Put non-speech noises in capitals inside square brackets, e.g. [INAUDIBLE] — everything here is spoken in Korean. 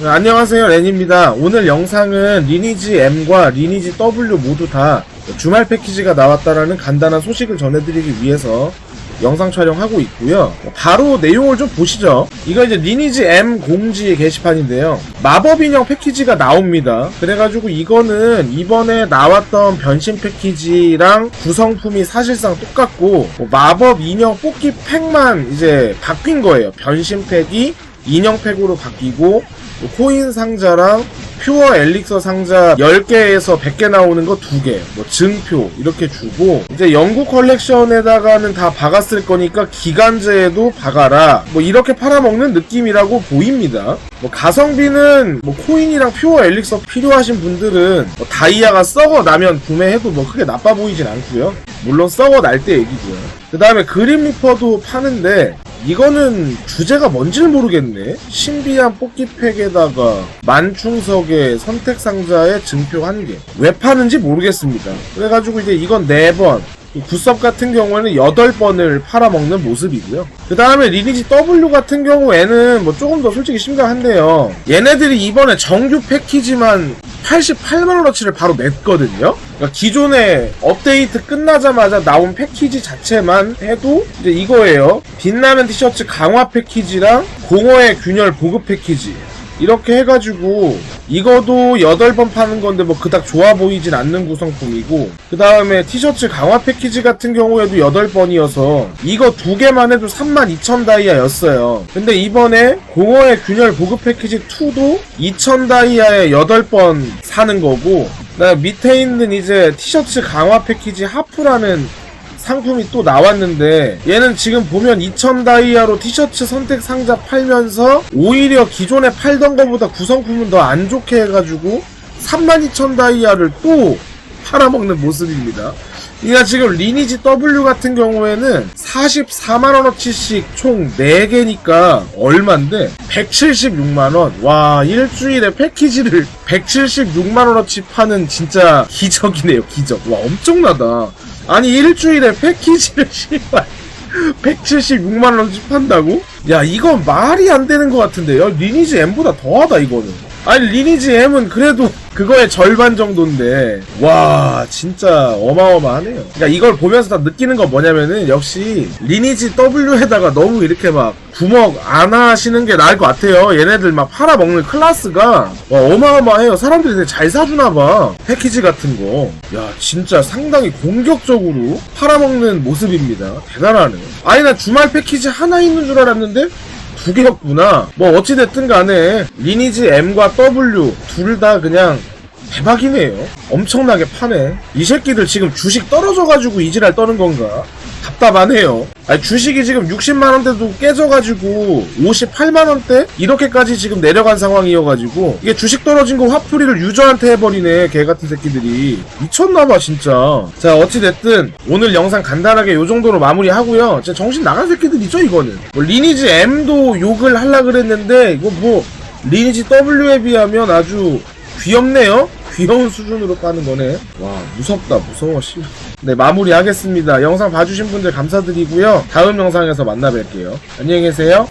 네, 안녕하세요. 렌입니다. 오늘 영상은 리니지 M과 리니지 W 모두 다 주말 패키지가 나왔다라는 간단한 소식을 전해드리기 위해서 영상 촬영하고 있고요. 바로 내용을 좀 보시죠. 이거 이제 리니지 M 공지 게시판인데요. 마법 인형 패키지가 나옵니다. 그래가지고 이거는 이번에 나왔던 변신 패키지랑 구성품이 사실상 똑같고 뭐 마법 인형 뽑기 팩만 이제 바뀐 거예요. 변신 팩이 인형 팩으로 바뀌고 뭐 코인 상자랑 퓨어 엘릭서 상자 10개에서 100개 나오는 거 2개, 뭐 증표 이렇게 주고 이제 영국 컬렉션에다가는 다 박았을 거니까 기간제에도 박아라 뭐 이렇게 팔아먹는 느낌이라고 보입니다. 뭐 가성비는 뭐 코인이랑 퓨어 엘릭서 필요하신 분들은 뭐 다이아가 썩어 나면 구매해도 뭐 크게 나빠 보이진 않고요. 물론 썩어 날 때 얘기고요. 그 다음에 그림 리퍼도 파는데 이거는 주제가 뭔지를 모르겠네. 신비한 뽑기팩에다가 만충석의 선택 상자에 증표 1개. 왜 파는지 모르겠습니다. 그래가지고 이제 이건 4번. 이 구섭 같은 경우에는 8번을 팔아먹는 모습이고요. 그 다음에 리니지 W 같은 경우에는 뭐 조금 더 솔직히 심각한데요. 얘네들이 이번에 정규 패키지만 88만원어치를 바로 냈거든요? 그러니까 기존에 업데이트 끝나자마자 나온 패키지 자체만 해도 이제 이거예요. 빛나는 티셔츠 강화 패키지랑 공허의 균열 보급 패키지. 이렇게 해가지고 이거도 8번 파는 건데 뭐 그닥 좋아 보이진 않는 구성품이고 그 다음에 티셔츠 강화 패키지 같은 경우에도 8번이어서 이거 두 개만 해도 32,000 다이아였어요 근데 이번에 공허의 균열 보급 패키지 2도 2,000 다이아에 8번 사는 거고 나 밑에 있는 이제 티셔츠 강화 패키지 하프라는 상품이 또 나왔는데 얘는 지금 보면 2000 다이아로 티셔츠 선택 상자 팔면서 오히려 기존에 팔던 거보다 구성품은 더 안 좋게 해가지고 32,000 다이아를 또 팔아먹는 모습입니다. 그러니까 지금 리니지 W 같은 경우에는 44만원어치씩 총 4개니까 얼만데? 176만원. 와 일주일에 패키지를 [LAUGHS] 176만원어치 파는 진짜 기적이네요 기적. 와 엄청나다. 아니 일주일에 패키지를 [LAUGHS] 씨발 176만원어치 판다고? 야 이건 말이 안 되는 것 같은데 요? 리니지 M보다 더하다 이거는 아니 리니지 M은 그래도 그거의 절반 정도인데. 와 진짜 어마어마하네요. 그러니까 이걸 보면서 다 느끼는 건 뭐냐면은 역시 리니지 W에다가 너무 이렇게 막 부먹 안 하시는 게 나을 것 같아요. 얘네들 막 팔아먹는 클래스가. 와, 어마어마해요. 사람들이 되게 잘 사주나봐. 패키지 같은 거 야 진짜 상당히 공격적으로 팔아먹는 모습입니다. 대단하네. 아니 나 주말 패키지 하나 있는 줄 알았는데 두 개였구나. 뭐 어찌됐든 간에 리니지 M과 W 둘 다 그냥 대박이네요. 엄청나게 파네. 이 새끼들 지금 주식 떨어져가지고 이지랄 떠는 건가? 답답하네요. 아니, 주식이 지금 60만원대도 깨져가지고 58만원대? 이렇게까지 지금 내려간 상황이어가지고 이게 주식 떨어진 거 화풀이를 유저한테 해버리네 개같은 새끼들이 미쳤나봐 진짜 자 어찌됐든 오늘 영상 간단하게 요 정도로 마무리하고요 진짜 정신 나간 새끼들이죠 이거는 뭐 리니지 M도 욕을 하려 그랬는데 이거 뭐 리니지 W에 비하면 아주 귀엽네요 귀여운 수준으로 까는 거네. 와, 무섭다, 무서워, 씨. 네, 마무리 하겠습니다. 영상 봐주신 분들 감사드리고요. 다음 영상에서 만나 뵐게요. 안녕히 계세요.